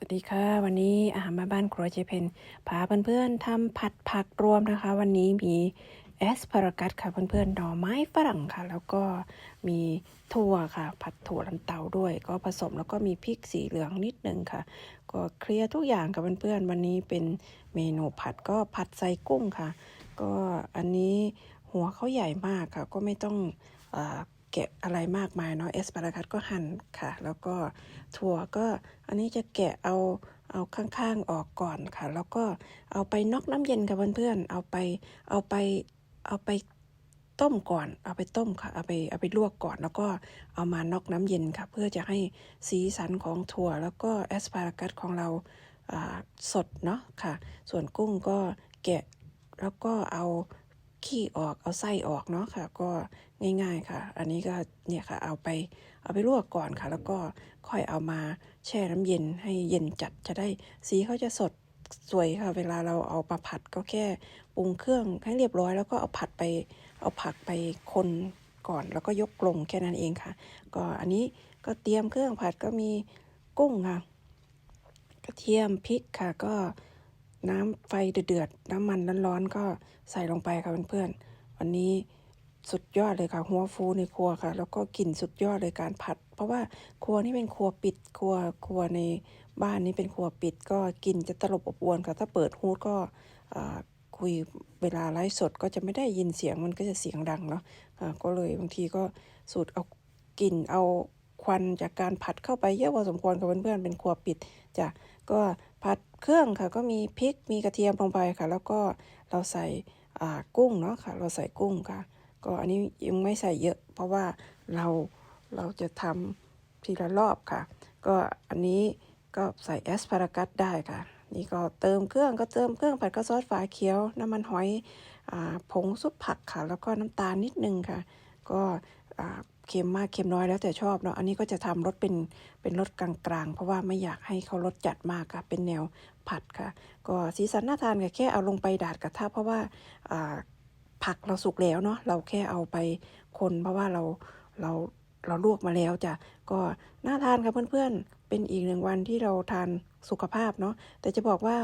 สวัสดีค่ะ วันนี้อาหารมาบ้านครัวเจเพนพาเพื่อนๆทำผัดผักรวมนะคะ วันนี้มีแอสพารากัสค่ะเพื่อนๆดอไม้ฝรั่งค่ะ แล้วก็มีถั่วค่ะ ผัดถั่วลันเตาด้วย ก็ผสมแล้วก็มีพริกสีเหลืองนิดนึงค่ะ ก็เคลียร์ทุกอย่างกับเพื่อนๆวันนี้เป็นเมนูผัดก็ผัดใส่กุ้งค่ะ ก็อันนี้หัวเขาใหญ่มากค่ะ ก็ไม่ต้องอ แกะอะไรมากมายเนาะเอสปารากัสก็หั่นค่ะ แล้วก็ถั่วก็อันนี้จะแกะเอาเอาข้างๆออกก่อนค่ะ แล้วก็เอาไปนอกน้ำเย็นค่ะเพื่อนๆเอาไปเอาไปเอาไปต้มก่อน เอาไปต้มค่ะ เอาไปเอาไปลวกก่อน แล้วก็เอามานอกน้ำเย็นค่ะ เพื่อจะให้สีสันของถั่ว แล้วก็แอสปารากัสของเราสดเนาะค่ะ ส่วนกุ้งก็แกะแล้วก็เอา ขี้ออกเอาไส้ออกเนาะค่ะ ก็ง่ายๆค่ะ อันนี้ก็เนี่ยค่ะเอาไปเอาไปลวกก่อนค่ะ แล้วก็ค่อยเอามาแช่น้ำเย็นให้เย็นจัดจะได้สีเขาจะสดสวยค่ะ เวลาเราเอามาผัดก็แค่ปรุงเครื่องให้เรียบร้อย แล้วก็เอาผัดไปเอาผักไปคนก่อน แล้วก็ยกกลงแค่นั้นเองค่ะ ก็อันนี้ก็เตรียมเครื่องผัดก็มีกุ้งค่ะ กระเทียมพริกค่ะก็ น้ำไฟเดือดๆน้ำมันร้อนๆก็ใส่ลงไปค่ะเพื่อนๆวันนี้สุดยอดเลยค่ะ หัวฟูในครัวค่ะ แล้วก็กลิ่นสุดยอดเลยการผัด เพราะว่าครัวนี่เป็นครัวปิดครัวครัวในบ้านนี้เป็นครัวปิด ก็กลิ่นจะตลบอบอวนค่ะ ถ้าเปิดฮูดก็คุยเวลาไลฟ์สดก็จะไม่ได้ยินเสียงมันก็จะเสียงดังเนาะะก็เลยบางทีก็สูตรเอากลิ่นเอา ควันจากการผัดเข้าไปเยอะพอสมควรกับเพื่อนๆเป็นครัวปิดจ้ะก็ผัดเครื่องค่ะ ก็มีพริกมีกระเทียมลงไปค่ะ แล้วก็เราใส่กุ้งเนาะค่ะ เราใส่กุ้งค่ะ ก็อันนี้ยังไม่ใส่เยอะ เพราะว่าเราเราจะทำทีละรอบค่ะ ก็อันนี้ก็ใส่แอสพารากัสได้ค่ะ นี่ก็เติมเครื่องก็เติมเครื่องผัดกระซอสฝาเขียว น้ำมันหอยอผงซุปผักค่ะ แล้วก็น้ำตาลนิดนึงค่ะ ก็ เค็มมากเค็มน้อยแล้วแต่ชอบเนาะอันนี้ก็จะทำรสเป็นเป็นรสกลางๆ เพราะว่าไม่อยากให้เขารสจัดมากค่ะ เป็นแนวผัดค่ะ ก็สีสันน่าทานค่ะแค่เอาลงไปดาดกระทะเพราะว่าผักเราสุกแล้วเนาะเราแค่เอาไปคนเพราะว่าเราเราเราลวกมาแล้วจ้ะก็น่าทานค่ะเพื่อนๆ เป็นอีกหนึ่งวันที่เราทานสุขภาพเนาะแต่จะบอกว่า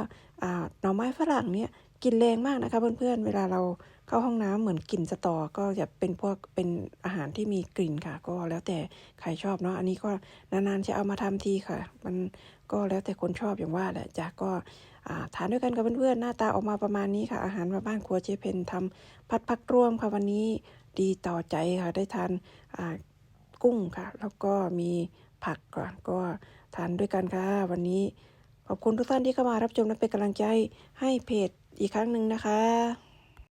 หน่อไม้ฝรั่งเนี่ย กินแรงมากนะคะ เพื่อนๆ เวลาเราเข้าห้องน้ำเหมือนกลิ่นสตอ ก็จะเป็นพวกเป็นอาหารที่มีกลิ่นค่ะ ก็แล้วแต่ใครชอบเนาะ อันนี้ก็นานๆจะเอามาทำทีค่ะ มันก็แล้วแต่คนชอบอย่างว่าแหละจ้ะก็ทานด้วยกันกับเพื่อนๆ หน้าตาออกมาประมาณนี้ค่ะ อาหารมาบ้านครัวเจเพนทำพัดพักร่วมค่ะวันนี้ดีต่อใจค่ะ ได้ทานกุ้งค่ะ แล้วก็มีผักก่อนก็ทานด้วยกันค่ะ วันนี้ขอบคุณทุกท่านที่เข้ามารับชมและเป็นกำลังใจให้เพจ อีกครั้งหนึ่งนะคะ